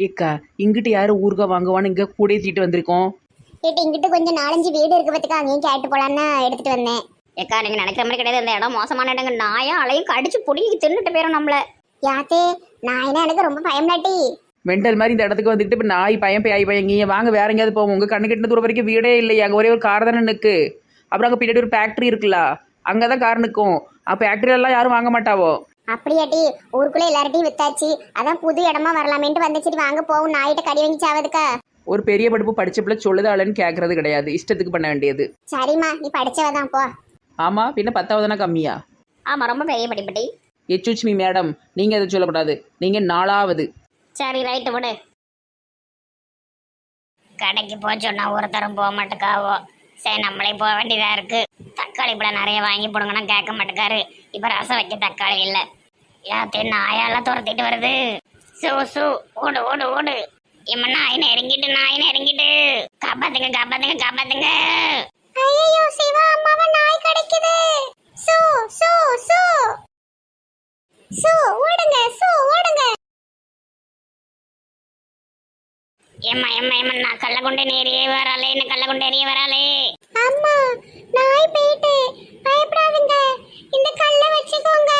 ஏக்கா இங்கிட்டு யாரும் ஊருகா வாங்குவான்னு இங்கே கூட தீட்டு வந்திருக்கோம். கேட்டு இங்கிட்டு கொஞ்சம் நாலஞ்சு வீடு இருக்கு பத்துக்கா அங்கேயும் கேட்டு போலான்னு எடுத்துட்டு வந்தேன். ஏக்கா நீங்க நினைக்கிற மாதிரி கிடையாது. இந்த இடம் மோசமான இடங்க. நாயா அலையும் கடிச்சு புடிங்கி தின்னுட்டு போயிடும் நம்மள. யாத்தே நான் என்ன எனக்கு ரொம்ப பயம்லாட்டி மெண்டல் மாதிரி இந்த இடத்துக்கு வந்துட்டு இப்போ நாய் பையன் பேய் பையன் இங்கே வாங்க வேற எங்கேயாவது போவோம். உங்கள் கண்ணு கட்டின தூரம் வரைக்கும் வீடே இல்லை அங்கே ஒரே ஒரு கார் தானே நிற்கு அப்புறம் அங்கே பின்னாடி ஒரு ஃபேக்ட்ரி இருக்குல்ல. அங்கே தான் கார் நிற்கும் ஃபேக்ட்ரியெல்லாம் யாரும் வாங்க மாட்டாவோ? அப்படியாட்டி ஊருக்குள்ள எல்லார்ட்டையும் வித்தாச்சு. அதான் புது இடமா வரலாமேன்ட்டு வந்து சரி வாங்க போவோம். நாயிட்ட கடி வாங்கி சாவதுக்கா? ஒரு பெரிய படிப்பு படிச்ச பிள்ளை சொல்லுதாளன்னு கேட்கறது கிடையாது. இஷ்டத்துக்கு பண்ண வேண்டியது. சரிம்மா நீ படிச்சவ தான் போ. ஆமாம் பின்ன பத்தாவதுனா கம்மியா? ஆமா ரொம்ப பெரிய படிப்படி எச்சுச்மி மேடம் நீங்கள் எதுவும் சொல்லக்கூடாது. நீங்கள் நாலாவது. சரி ரைட்டு விடு. கடைக்கு போக சொன்னா ஒருத்தரும் போக மாட்டேக்காவோ. சரி நம்மளே போக வேண்டியதா இருக்கு. தக்காளி பழம் நிறைய வாங்கி போடுங்கன்னா கேட்க மாட்டேக்காரு இப்போ ரசம் வைக்க தக்காளி இல்லை. எல்லாத்தையும் நாயெல்லாம் துரத்திட்டு வருது. சூ சூ ஓடு ஓடு ஓடு. இம்ம நாயினை இறங்கிட்டு நாயினை இறங்கிட்டு. காப்பாத்துங்க காப்பாத்துங்க காப்பாத்துங்க. ஐயோ சிவா அம்மாவை நாய் கிடைக்குது. சூ சூ சூ. சூ ஓடுங்க சூ ஓடுங்க. ஏம்மா ஏம்மா ஏம்மா நான் கள்ள கொண்டு நேரியே வராளே என்ன கள்ள கொண்டு எறிய வராளே. அம்மா நாய் போயிட்டு பயப்படாதீங்க. இந்த கல்லை வச்சுக்கோங்க.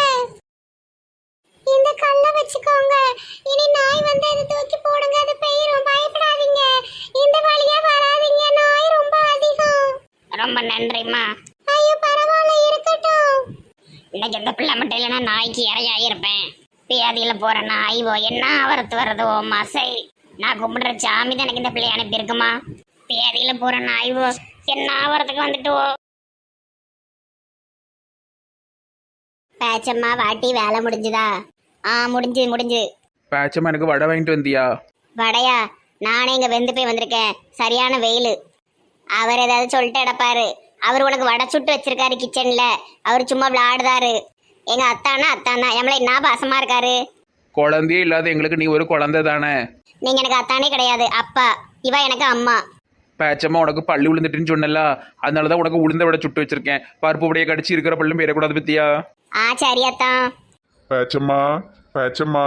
இந்த கல்லை வச்சுக்கோங்க. இனி நாய் வந்து அதை தூக்கி போடுங்க அது போயிரும். பயப்படாதீங்க. இந்த வழியா வராதீங்க. நாய் ரொம்ப அதிகம். ரொம்ப நன்றிம்மா. ஐயோ பரவாயில்ல இருக்கட்டும். இன்னைக்கு இந்த பிள்ளை மட்டும் இல்லைன்னா நாய்க்கு இறையாயிருப்பேன் பியாதியில் போற நாய் ஓ என்ன ஆவரத்து வர்றது ஓ மசை. நான் கும்பிடுற சாமி தான் எனக்கு இந்த பிள்ளை அனுப்பியிருக்குமா? பியாதியில் போற நாய் ஓ என்ன ஆவரத்துக்கு வந்துட்டு ஓ பேச்சம்மா வாட்டி வேலை முடிஞ்சுதா? ஆ முடிஞ்சு முடிஞ்சு. பேச்சம்மா எனக்கு வடை வாங்கிட்டு வந்தியா? வடையா? நானே இங்கே வெந்து போய் வந்திருக்கேன். சரியான வெயில். அவர் ஏதாவது சொல்லிட்டு கிடப்பாரு. அவர் உனக்கு வடை சுட்டு வச்சிருக்காரு கிச்சன்ல அவர் சும்மா விளையாடுதாரு. எங்க அத்தானா அத்தானா. எம்மளை என்ன பாசமா இருக்காரு? குழந்தையே இல்லாத எங்களுக்கு நீ ஒரு குழந்தை தானே? நீங்க எனக்கு அத்தானே கிடையாது. அப்பா இவ எனக்கு அம்மா. பேச்சம்மா உனக்கு பள்ளி விழுந்துட்டுன்னு சொன்னல அதனால தான் உனக்கு உளுந்த விட சுட்டு வச்சிருக்கேன். பருப்பு உடைய கடிச்சு இருக்கிற பள்ளும் பேரக்கூடாது பத்தியா? ஆ சரி அத்தான் பேச்சம்மா பேச்சம்மா.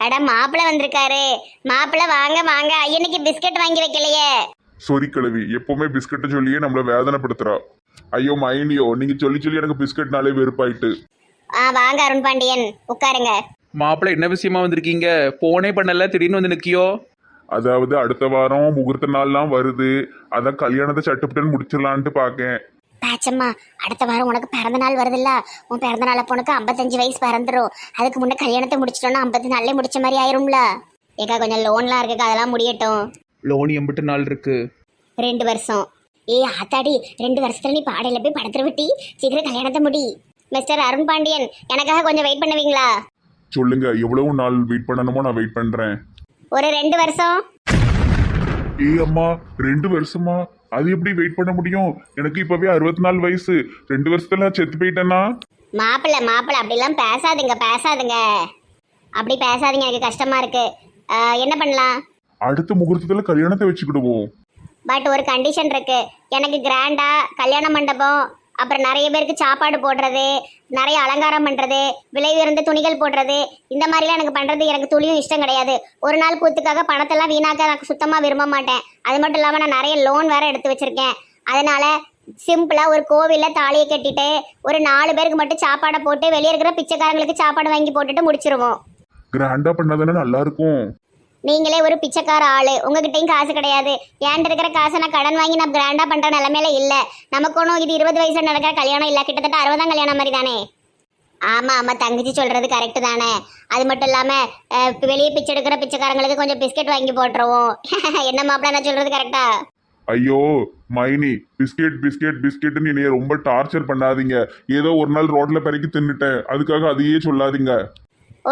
அட மாப்பிள்ளை வந்திருக்காரு. மாப்பிள்ளை வாங்க வாங்க. ஐயனுக்கு பிஸ்கட் வாங்கி வைக்கலையே. சொரி கிழவி. எப்பவுமே பிஸ்கட்டை சொல்லியே நம்மள வேதனைப்படுத்துறா. ஐயோ மைனியோ நீங்க சொல்லி சொல்லி எனக்கு பிஸ்கட்னாலே வெறுப்பாயிட்டு. ஆ வாங்க அருண் பாண்டியன் உட்காருங்க. மாப்பிள்ளை என்ன விஷயமா வந்திருக்கீங்க? போனே பண்ணல திடீர்னு வந்து நிக்கியோ? அதாவது அடுத்த வாரம் முகூர்த்த நாள்லாம் வருது. அதான் கல்யாணத்தை சட்டுப்பட்டுன்னு முடிச்சிடலான்ட்டு பார்க்கேன் பேச்சம்மா அடுத்த வாரம் உனக்கு பிறந்த நாள் வருதுல்ல? உன் பிறந்த நாள் அப்போ உனக்கு ஐம்பத்தஞ்சு வயசு பிறந்துரும். அதுக்கு முன்னே கல்யாணத்தை முடிச்சிட்டோம்னா ஐம்பத்தி நாள்லயே முடிச்ச மாதிரி ஆயிரும்ல? ஏக்கா கொஞ்சம் லோன்லாம் இருக்குக்கா அதெல்லாம் முடியட்டும். லோன் எம்பிட்டு நாள் இருக்கு. ரெண்டு வருஷம். ஏ ஆத்தாடி ரெண்டு வருஷத்துல நீ பாடையில போய் படத்துல விட்டி சீக்கிரம் கல்யாணத்தை முடி. மிஸ்டர் அருண் பாண்டியன் எனக்காக கொஞ்சம் வெயிட் பண்ணுவீங்களா? சொல்லுங்க எவ்வளவு நாள் வெயிட் பண்ணணுமோ நான் வெயிட் பண்றேன். ஒரு ரெண்டு வருஷம். ஏய் அம்மா ரெண்டு வருஷமா? அது எப்படி வெயிட் பண்ண முடியும்? எனக்கு இப்பவே அறுபத்தி நாலு வயசு. ரெண்டு வருஷத்துல நான் செத்து போயிட்டேன்னா மாப்பிள்ளை மாப்பிள்ளை அப்படிலாம் பேசாதுங்க பேசாதுங்க. அப்படி பேசாதீங்க எனக்கு கஷ்டமா இருக்கு. என்ன பண்ணலாம்? அடுத்த முகூர்த்தத்துல கல்யாணத்தை வச்சுக்கிடுவோம். பட் ஒரு கண்டிஷன் இருக்கு. எனக்கு கிராண்டா கல்யாண மண்டபம் அப்புறம் நிறைய பேருக்கு சாப்பாடு போடுறது நிறைய அலங்காரம் பண்ணுறது விலை உயர்ந்த துணிகள் போடுறது இந்த மாதிரிலாம் எனக்கு பண்ணுறது எனக்கு துளியும் இஷ்டம் கிடையாது. ஒரு நாள் கூத்துக்காக பணத்தெல்லாம் வீணாக்க நான் சுத்தமாக விரும்ப மாட்டேன். அது மட்டும் இல்லாமல் நான் நிறைய லோன் வேறு எடுத்து வச்சிருக்கேன். அதனால் சிம்பிளாக ஒரு கோவிலில் தாலியை கட்டிட்டு ஒரு நாலு பேருக்கு மட்டும் சாப்பாடை போட்டு வெளியே இருக்கிற பிச்சைக்காரங்களுக்கு சாப்பாடு வாங்கி போட்டுட்டு முடிச்சிருவோம். கிராண்டாக பண்ணாதானே நல்லா இருக்கும். நீங்களே ஒரு பிச்சைக்கார ஆளு. உங்ககிட்டயும் காசு கிடையாது. ஏன்ட்டு இருக்கிற காசை நான் கடன் வாங்கி நான் கிராண்டா பண்ற நிலைமையில இல்ல. நமக்கு ஒன்றும் இது இருபது வயசுல நடக்கிற கல்யாணம் இல்ல. கிட்டத்தட்ட அறுபதாம் கல்யாணம் மாதிரி தானே? ஆமா ஆமா. தங்கச்சி சொல்றது கரெக்டு தானே. அது மட்டும் இல்லாம வெளியே பிச்சை எடுக்கிற பிச்சைக்காரங்களுக்கு கொஞ்சம் பிஸ்கெட் வாங்கி போட்டுருவோம். என்ன மாப்பிள்ள நான் சொல்றது கரெக்டா ஐயோ மைனி பிஸ்கெட் பிஸ்கெட் பிஸ்கெட்னு என்னைய ரொம்ப டார்ச்சர் பண்ணாதீங்க. ஏதோ ஒரு நாள் ரோட்ல பெருக்கி தின்னுட்டேன். அதுக்காக அதையே சொல்லாதீங்க.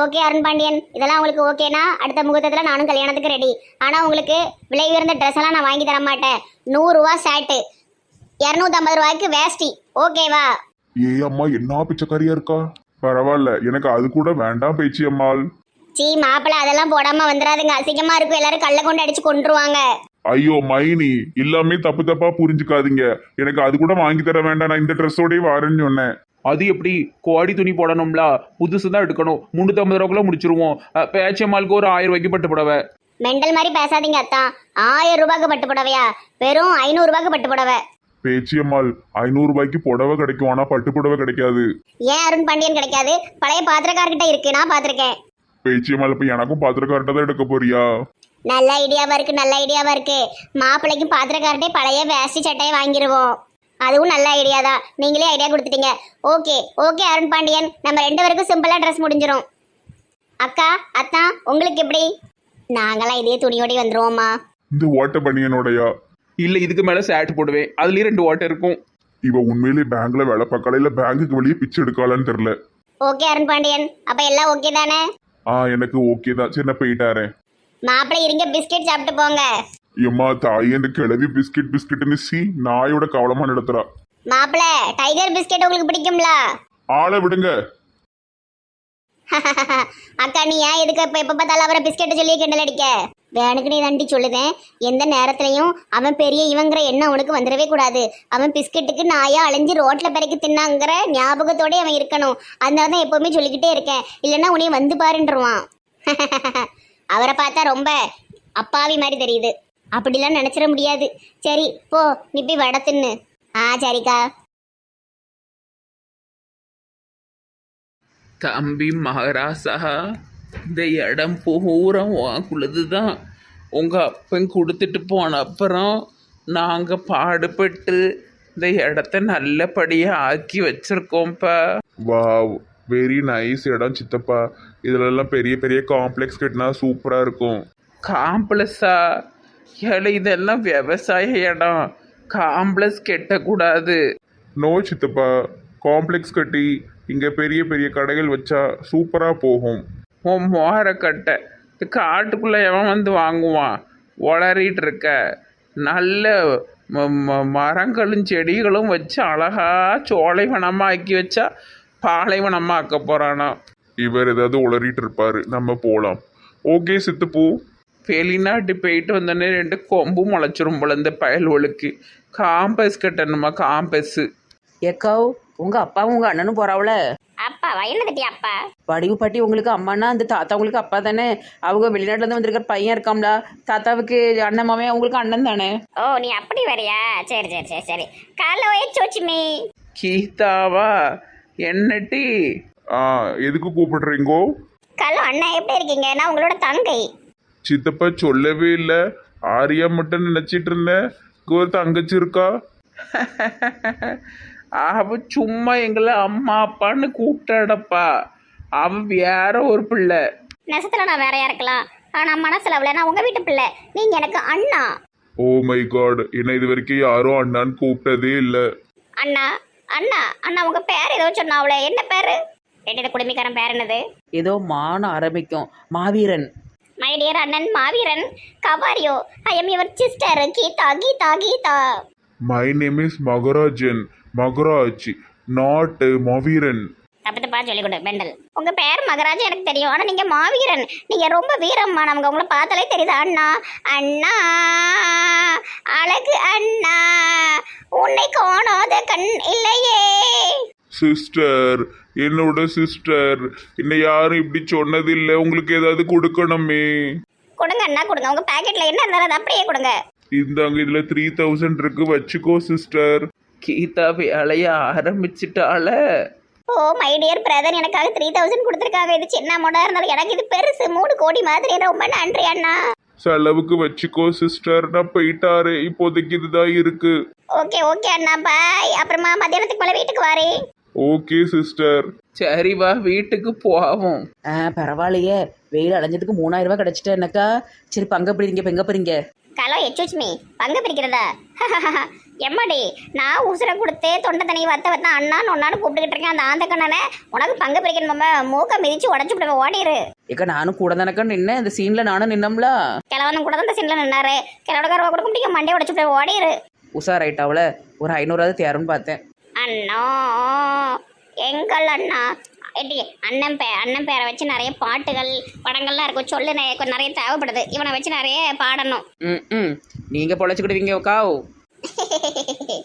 ஓகே அருண் பாண்டியன். இதெல்லாம் உங்களுக்கு ஓகேனா அடுத்த முகூர்த்தத்தில் நானும் கல்யாணத்துக்கு ரெடி ஆனால் உங்களுக்கு விலை உயர்ந்த ட்ரெஸ் எல்லாம் நான் வாங்கி தர மாட்டேன். நூறுரூவா ஷர்ட்டு இரநூத்தம்பது ரூபாய்க்கு வேஷ்டி. ஓகேவா ஏய் அம்மா என்ன பிச்சைக்காரியா இருக்கா? பரவாயில்ல எனக்கு அது கூட வேண்டாம் பேச்சு அம்மாள். சீ மாப்பிள்ளை அதெல்லாம் போடாம வந்துடாதுங்க. அசிங்கமா இருக்கும் எல்லாரும் கல்ல கொண்டு அடிச்சு கொண்டுருவாங்க ஐயோ மைனி எல்லாமே தப்பு தப்பா புரிஞ்சுக்காதீங்க. எனக்கு அது கூட வாங்கி தர வேண்டாம். நான் இந்த ட்ரெஸ்ஸோடய வரேன்னு சொன்னேன். அது எப்படி கோடி துணி போடணும்ல? புதுசு தான் எடுக்கணும். முந்நூற்றம்பது ரூபாக்குள்ள முடிச்சிருவோம். பேச்சம்மாளுக்கு ஒரு ஆயிரம் ரூபாய்க்கு பட்டு புடவை. மெண்டல் மாதிரி பேசாதீங்க அத்தான் ஆயிரம் ரூபாய்க்கு பட்டு புடவையா? வெறும் ஐநூறு ரூபாய்க்கு பட்டு புடவை. பேச்சியம்மாள் ஐநூறு ரூபாய்க்கு புடவை கிடைக்கும். ஆனா பட்டு புடவை கிடைக்காது. ஏன் அருண் பாண்டியன் கிடைக்காது? பழைய பாத்திரக்காரர்கிட்ட இருக்கு. நான் பார்த்துருக்கேன் பேச்சியம்மாள் இப்ப எனக்கும் பாத்திரக்கார்ட்ட தான் எடுக்க போறியா? நல்ல ஐடியாவா இருக்கு நல்ல ஐடியாவா இருக்கு. மாப்பிள்ளைக்கு பாத்திரக்காரட்டே பழைய வேஷ்டி சட்டையை வாங்கிடுவோம் அதுவும் நல்ல ஐடியா தான். நீங்களே ஐடியா கொடுத்துட்டீங்க. Okay okay Arun Pandian. நம்ம ரெண்டு பேருக்கும் சிம்பிளா ட்ரெஸ் முடிஞ்சிரும். அக்கா அத்தா உங்களுக்கு எப்படி? நாங்களாம் இதே துணியோடி வந்துருவோம்மா. இந்த ஓட்ட பனியனோடயா இல்லை இதுக்கு மேலே சேட் போடுவேன். அதுலேயும் ரெண்டு ஓட்டை இருக்கும். இவ உண்மையிலேயே பேங்க்ல வேலை பார்க்கல இல்ல பேங்குக்கு வெளியே பிச்சை எடுக்கலான்னு தெரியல. ஓகே அருண் பாண்டியன். அப்ப எல்லாம் ஓகே தானே? ஆ எனக்கு ஓகே தான். சரி நான் போயிட்டாரேன் மாப்பிள்ளை இருங்க பிஸ்கெட் சாப்பிட்டு போங்க. எம்மா தாய் என்று கிளவி பிஸ்கட் பிஸ்கட்னு சி நாயோட கவலமா நடத்துறா. மாப்பிள்ளை டைகர் பிஸ்கெட் உங்களுக்கு பிடிக்கும்ல? ஆளை விடுங்க. அக்கா நீ ஏன் எதுக்கு இப்ப எப்ப பார்த்தாலும் அவரை பிஸ்கெட் சொல்லி கிண்டல் அடிக்க? வேணுக்கு நீ தாண்டி சொல்லுதேன் எந்த நேரத்துலயும் அவன் பெரிய இவங்கிற எண்ணம் அவனுக்கு வந்துடவே கூடாது. அவன் பிஸ்கெட்டுக்கு நாயா அலைஞ்சு ரோட்ல பிறக்கி தின்னாங்கிற ஞாபகத்தோட அவன் இருக்கணும். அதனால தான் எப்பவுமே சொல்லிக்கிட்டே இருக்கேன். இல்லைன்னா உன்னைய வந்து பாருன்றுவான். அவரை பார்த்தா ரொம்ப அப்பாவி மாதிரி தெரியுது. அப்படிலாம் நினைச்சிட முடியாது. சரி போ நீ போய் வடை தின்னு. ஆ சரிக்கா. தம்பி மகாராசா இந்த இடம் பூரா வாக்குள்ளது தான் உங்கள் அப்பன் கொடுத்துட்டு போன அப்புறம் நாங்கள் பாடுபட்டு இந்த இடத்த நல்லபடியாக ஆக்கி வச்சுருக்கோம்ப்பா வாவ் வெரி நைஸ் இடம் சித்தப்பா. இதுல எல்லாம் பெரிய பெரிய காம்ப்ளெக்ஸ் கட்டினா சூப்பரா இருக்கும். காம்ப்ளெக்ஸா ஏழை இதெல்லாம் விவசாய இடம். காம்ப்ளெக்ஸ் கெட்டக்கூடாது. நோ சித்தப்பா. காம்ப்ளெக்ஸ் கட்டி இங்க பெரிய பெரிய கடைகள் வச்சா சூப்பரா போகும். உன் மோரக்கட்டை இந்த காட்டுக்குள்ளே எவன் வந்து வாங்குவான்? உளறிட்டு இருக்க நல்ல ம- ம- மரங்களும் செடிகளும் வச்சு அழகா சோலைவனமாக ஆக்கி வச்சா பாலைவனமாக ஆக்க போகிறானா இவர் ஏதாவது உளறிட்டு இருப்பாரு நம்ம போலாம். ஓகே சித்துப்பூ. வெளிநாட்டு போயிட்டு வந்தோடனே ரெண்டு கொம்பு முளைச்சிரும் போல இந்த பயல்வழுக்கு காம்பஸ் கட்டணுமா காம்பஸ்ஸு ஏக்காவ் உங்கள் அப்பாவும் உங்கள் அண்ணனும் போகிறாவுல அப்பா வயலு தட்டி அப்பா? வடிவு பாட்டி உங்களுக்கு அம்மானா அந்த தாத்தா உங்களுக்கு அப்பா தானே? அவங்க வெளிநாட்டுலேருந்து வந்திருக்கிற பையன் இருக்காம்ல தாத்தாவுக்கு அண்ணன் மாமே உங்களுக்கு அண்ணன் தானே? ஓ நீ அப்படி வரியா? சரி சரி சரி சரி. காலைல வயச்சோச்சுமே கீதாவா என்னட்டி ஆ எதுக்கு கூப்பிடுறீங்கோ? கல்லு அண்ணா எப்படி இருக்கீங்க? நான் உங்களோட தங்கை. சித்தப்பா சொல்லவே இல்லை. ஆரியா மட்டும் நினைச்சிட்டு இருந்தேன் ஒரு தங்கச்சி இருக்கா? அவ சும்மா எங்களை அம்மா அப்பான்னு கூப்பிட்டாடப்பா. அவ வேற ஒரு பிள்ளை. நெசத்துல நான் வேறையா இருக்கலாம். ஆனா மனசுல அவள நான் உங்க வீட்டு பிள்ளை. நீங்க எனக்கு அண்ணா. Oh my God. என்ன இது வரைக்கும் யாரும் அண்ணான்னு கூப்பிட்டதே இல்லை. அண்ணா அண்ணா அண்ணா உங்க பேர் ஏதோ சொன்னா அவளே. என்ன பேரு? ரெண்டு குடும்பிக்காரன் பேர் என்னது? ஏதோ மான ஆரம்பிக்கும். மாவீரன். மை டியர் அண்ணன் மாவீரன் கவாரியோ I am your sister Geetha Geetha Geetha my name is Maharajan Maharaj not Maveeran தப்பு தப்பா சொல்லி கொடு பெண்டல் உங்க பேர் மகராஜ் எனக்கு தெரியும். ஆனா நீங்க மாவீரன். நீங்க ரொம்ப வீரம்மா நமக்கு உங்களை பார்த்தாலே தெரியுது. அண்ணா அண்ணா அழகு அண்ணா. உன்னை காணாத கண் இல்லையே. சிஸ்டர் என்னோட சிஸ்டர் என்னை யாரும் இப்படி சொன்னதில்லை. உங்களுக்கு ஏதாவது கொடுக்கணுமே? கொடுங்க அண்ணா கொடுங்க. உங்க பாக்கெட்ல என்ன இருந்தாலும் அதை அப்படியே கொடுங்க. இந்தாங்க இதுல த்ரீ தௌசண்ட் இருக்கு. வச்சுக்கோ சிஸ்டர். கீதா வேலைய ஆரம்பிச்சிட்டால ஓ மை டியர் பிரதர் எனக்காக த்ரீ தௌசண்ட் கொடுத்துருக்காங்க. இது சின்ன அமௌண்டா இருந்தாலும் எனக்கு இது பெருசு. மூணு கோடி மாதிரி. ரொம்ப நன்றி அண்ணா. செலவுக்கு வச்சுக்கோ சிஸ்டர். நான் போயிட்டாரு. இப்போதைக்கு இதுதான் இருக்கு. ஓகே ஓகே அண்ணா. பாய் அப்புறமா மத்தியானத்துக்கு மேல வீட்டுக்கு வரேன் ஓகே சிஸ்டர் சரி வா வீட்டுக்கு போவோம். ஆ பரவாயில்லையே. வெயில் அடைஞ்சதுக்கு மூணாயிரம் ரூபாய் கிடைச்சிட்டா என்னக்கா? சரி பங்க பிடிங்க பெங்க பிடிங்க. கலோ எச்சுச்மி பங்கு பிரிக்கிறதா எம்மாடி நான் உசுரை கொடுத்து தொண்டை தண்ணி வத்த வத்த அண்ணான்னு ஒன்னான்னு கூப்பிட்டுக்கிட்டு இருக்கேன். அந்த ஆந்த கண்ணனை உனக்கு பங்கு பிரிக்கணுமாம மூக்க மிதிச்சு உடச்சு விடுவேன் ஓடிரு ஏக்கா நானும் கூட தானக்கா நின்னேன். இந்த சீன்ல நானும் நின்னோம்ல? கிழவனும் கூட தான் இந்த சீனில் நின்னாரு. கிழவனுக்கு ரூபா கொடுக்க முடியும்? மண்டையை உடச்சு விடுவேன் ஓடிரு உஷாராயிட்டாவல ஒரு ஐநூறாவது தேருன்னு பார்த்தேன். அண்ணா எங்கள் அண்ணா. எடி அண்ணன் பே அண்ணன் பேரை வச்சு நிறைய பாட்டுகள் படங்கள்லாம் இருக்கும். சொல்லு நெ- கொஞ்சம் நிறைய தேவைப்படுது. இவனை வச்சு நிறைய பாடணும். ம் ம். நீங்கள் பொழைச்சிக்கிடுவீங்க அக்காவ்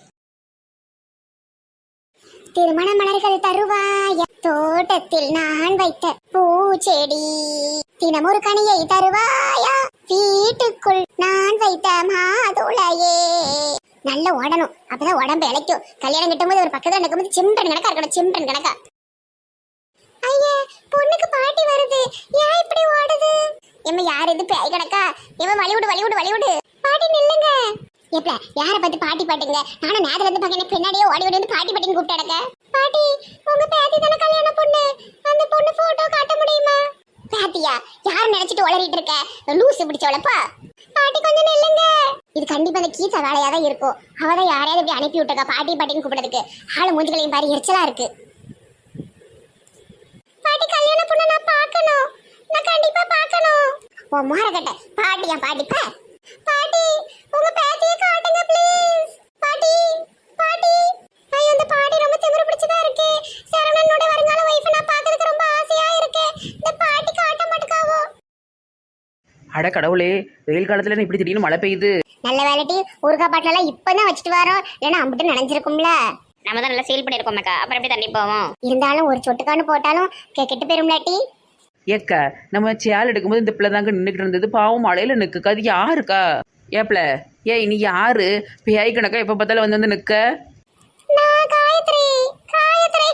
திருமண மலர்கள் தருவாய தோட்டத்தில் நான் வைத்த பூச்செடி. தினமொரு கனியை தருவாயா? வீட்டுக்குள் நான் வைத்த மாதுளையே. நல்லா ஓடணும். அப்பதான் உடம்பு இழைக்கும் கல்யாணம் கட்டும்போது ஒரு பக்கத்துல நிற்கும்போது சிம்பன் கணக்கா இருக்கணும் சிம்பன் கணக்கா. ஐயே பொண்ணுக்கு பாட்டி வருது. ஏன் இப்படி ஓடுது? எம்ம யார் இது? பேய் கணக்கா? இவன் வழிவிடு வழிவிடு வழிவிடு பாட்டி நில்லுங்க. எப்ப யார பார்த்து பாட்டி பாட்டுங்க? நானும் நேரத்துல இருந்து பாக்க பின்னாடியே ஓடி ஓடி வந்து பாட்டி பாட்டின்னு கூப்பிட்டாடக்க பாட்டி உங்க பேத்தி தானே கல்யாண பொண்ணு? அந்த பொண்ணு போட்டோ காட்ட முடியுமா? பாத்தியா யார் நினைச்சிட்டு உளறிட்டு இருக்க? லூசு பிடிச்சவளப்பா பாட்டி கொஞ்சம் நில்லுங்க. இது கண்டிப்பா அந்த கீதா வேலையா தான் இருக்கும். அவ தான் யாரையாவது இப்படி அனுப்பி விட்டுருக்கா பாட்டி பாட்டின்னு கூப்பிடுறதுக்கு. ஆளு மூஞ்சிகளையும் பாரு எரிச்சலா இருக்கு. பாட்டி கல்யாண பொண்ணு நான் பார்க்கணும். நான் கண்டிப்பா பார்க்கணும். ஓ மாரகட்ட பாட்டியா பாட்டிப்பா பாட்டி உங்க பேத்திய காட்டுங்க ப்ளீஸ் பாட்டி பாட்டி ஐயோ இந்த பாட்டி ரொம்ப திமிரு பிடிச்சதா இருக்கு சரவணனோட வருங்கால வைஃப் நான் பார்க்கறதுக்கு ரொம்ப ஆசையா இருக்கு இந்த பாட்டி காட்ட மாட்டேக்காவோ அட கடவுளே வெயில் காலத்துல இப்படி திடீர்னு மழை பெய்யுது? நல்ல வேலைட்டி ஊறுகாய் பாட்டிலெல்லாம் இப்பதான் வச்சுட்டு வரோம் இல்லைன்னா அம்பிட்டு நினைஞ்சிருக்கும்ல. நம்ம தான் நல்லா சீல் பண்ணியிருக்கோம் மக்கா அப்புறம் எப்படி தண்ணி போவோம்? இருந்தாலும் ஒரு சொட்டுக்கான்னு போட்டாலும் கெ- கெட்டு போயிரும்லாட்டி ஏக்கா நம்ம சேல் எடுக்கும்போது இந்த பிள்ளை தாங்க நின்றுக்கிட்டு இருந்தது. பாவம் மழையில நிற்குக்கா அது யாருக்கா? ஏப்ல ஏய் நீ யாரு? பேய் கணக்கா எப்போ பார்த்தாலும் வந்து வந்து நிற்க நான் காயத்ரி காயத்ரி.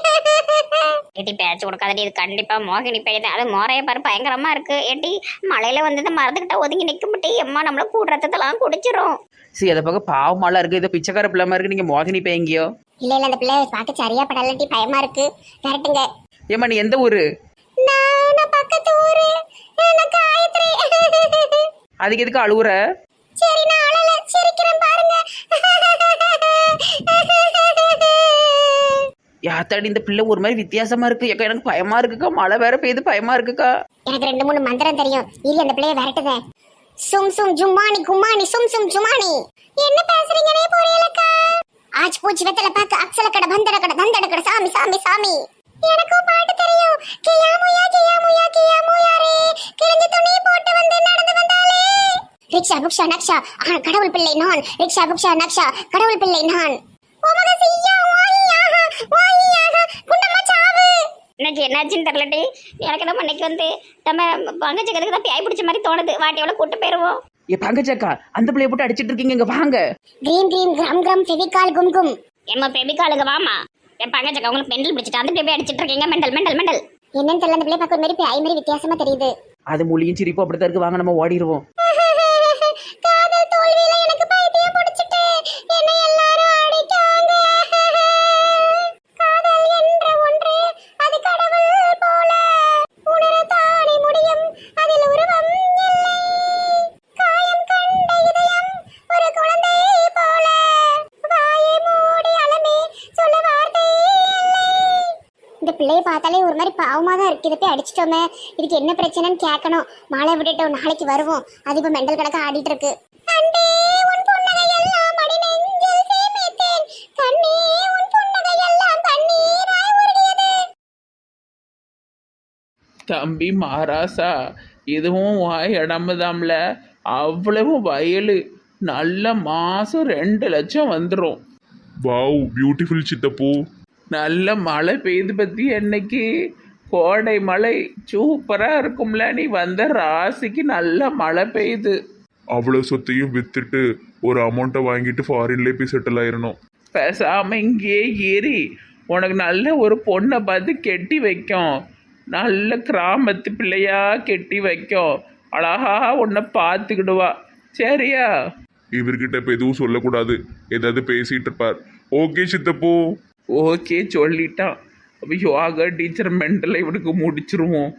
ஏட்டி பேச்சு கொடுக்காதடி இது கண்டிப்பா மோகினி பெய்யுது அது மோரைய பாரு பயங்கரமா இருக்கு. ஏட்டி மழையில வந்து இந்த மரத்துக்கிட்ட ஒதுங்கி நிக்க முட்டி அம்மா நம்மள கூடுறதெல்லாம் குடிச்சிரும். சரி அதை பார்க்க பாவமாலாம் இருக்கு. இது பிச்சைக்கார பிள்ளை இருக்கு. நீங்க மோகினி பேங்கியோ இல்ல இல்ல அந்த பிள்ளை பார்க்க சரியா படலட்டி பயமா இருக்கு. விரட்டுங்க. ஏம்மா நீ எந்த ஊரு? நான் பக்கத்து ஊரு. நான் காயத்ரி. அதுக்கு எதுக்கு அழுவுற? சரி நான் அழல. சிரிக்கிறேன் பாருங்க. யாத்தாடி இந்த பிள்ளை ஒரு மாதிரி வித்தியாசமா இருக்கு. ஏக்கா எனக்கு பயமா இருக்குக்கா. மழை வேற பெய்யுது பயமா இருக்குக்கா. எனக்கு ரெண்டு மூணு மந்திரம் தெரியும். இரு அந்த பிள்ளைய விரட்டுதேன் சும் சும் ஜும்மானி கும்மானி சும் சும் ஜுமானி என்ன பேசுறீங்கனே புரியலக்கா? ஆஜ் பூச்சி வெத்தல பாக்க அக்ஸல கட பந்தட கட தந்தட கட. சாமி சாமி சாமி. எனக்கு பாட்டு தெரியும். கியா முயா கியா முயா கியா முயா ரே. கிழிஞ்ச துணி போட்டு வந்து நடந்து வந்தாலே ரிக்ஷா புக்ஷா நக்ஷா. ஆ, கடவுள் பிள்ளை நான். ரிக்ஷா புக்ஷா நக்ஷா. கடவுள் பிள்ளை நான். இன்னைக்கு என்னாச்சுன்னு தெரியலடி எனக்கு நம்ம இன்னைக்கு வந்து நம்ம பங்கச்சக்கத்துக்கு தான் பேய் பிடிச்ச மாதிரி தோணுது. வாட்டியோட கூட்டு போயிருவோம். ஏ பங்கச்சக்கா அந்த பிள்ளைய போட்டு அடிச்சிட்டு இருக்கீங்க இங்க வாங்க. கிரீம் கிரீம் கிரம் கிரம் ஃபெவிகால் கும் கும். எம்மா பெபிக்காலுங்க வாமா என் பங்கச்சக்கா உங்களுக்கு பெண்டல் பிடிச்சிட்டு அந்த பேபி அடிச்சிட்டு இருக்கீங்க. Mental mental mental. என்னன்னு தெரியல அந்த பிள்ளை பார்க்க ஒரு மாதிரி பேய் மாதிரி வித்தியாசமா தெரியுது. அது மொழியும் சிரிப்பும் அப்படித்தான் இருக்கு. வாங்க நம்ம ஓடிடுவோம். பார்த்தாலே ஒரு மாதிரி பாவமா தான் இருக்கு. இதை போய் அடிச்சிட்டோமே. இதுக்கு என்ன பிரச்சனைன்னு கேட்கணும். மாலை விட்டுட்டோம் நாளைக்கு வருவோம். அது இப்ப மெண்டல் கணக்கா ஆடிட்டு இருக்கு. தம்பி மாராசா இதுவும் வாய் இடம்புதாம்ல அவ்வளவு வயலு. நல்ல மாதம் ரெண்டு லட்சம் வந்துடும் வாவ் பியூட்டிஃபுல் சித்தப்பூ. நல்ல மழை பெய்து பற்றி என்னைக்கு? கோடை மழை சூப்பராக இருக்கும்ல. நீ வந்த ராசிக்கு நல்ல மழை பெய்யுது அவ்வளோ சொத்தையும் வித்துட்டு ஒரு அமௌண்ட்டை வாங்கிட்டு ஃபாரின்லேயே போய் செட்டில் ஆயிரணும். பேசாம இங்கேயே ஏறி உனக்கு நல்ல ஒரு பொண்ணை பார்த்து கெட்டி வைக்கும். நல்ல கிராமத்து பிள்ளையா கெட்டி வைக்கும். அழகா உன்னை பார்த்துக்கிடுவா. சரியா? இவர்கிட்ட இப்போ எதுவும் சொல்லக்கூடாது. ஏதாவது பேசிட்டு இருப்பார். ஓகே சித்தப்பூ. ஓகே சொல்லிட்டான் அப்ப யோகா டீச்சர் மெண்டலை இவனுக்கு முடிச்சிருவோம்.